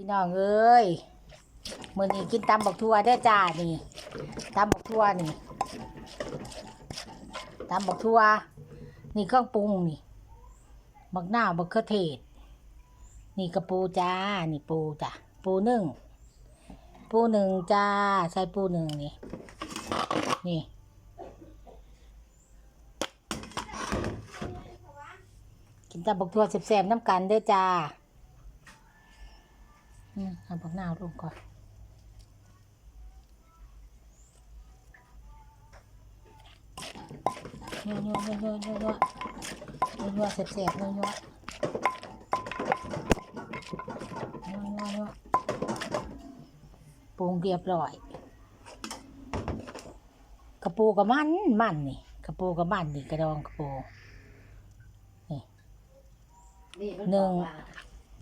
พี่น้องเอ้ยมื้อนี้กินตำบักทั่วเด้จ้านี่ตำบักทั่วนี่ตำบักทั่วนี่เครื่องปรุงนี่บักหน้าวบักเขือเทศ นี่กระปูจ้า นี่ปูจ้ะปูหนึ่งปูหนึ่งจ้า ใส่ปูหนึ่งนี่ นี่กินตำบักทั่วแซ่บๆน้ำกันเด้จ้า นี่เอาบักนาวลงก่อนยัวยัวยัวยัวยัวยอวเสียบเสียบยัวยัวยอวยัยัวปรุงเรียบร้อย กระปูกับมันมันนี่กระปูกับมันนี่กระดองกระปูนี่หนึ่ง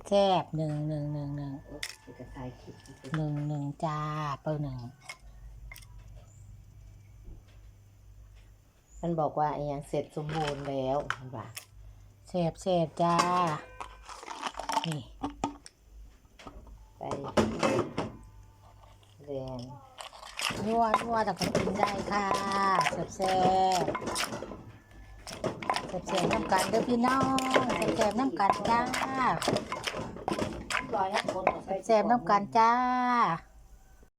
แซบหนึ่งหนึ่งหนึ่งหนึ่งโอ๊ยเอกสารคิดหนึ่งหนึ่งจ้าเปอร์หนึ่งมันบอกว่าไอ้ยังเสร็จสมบูรณ์แล้วมันว่าแซบแซบจ้า นี่ไปแดงนัวนัวแต่ก็กินได้ค่ะแซบแซบแซบแซบน้ำกันเด้อพี่น้องแซบแซบน้ำกันจ้า แซมน้ำกันจ้า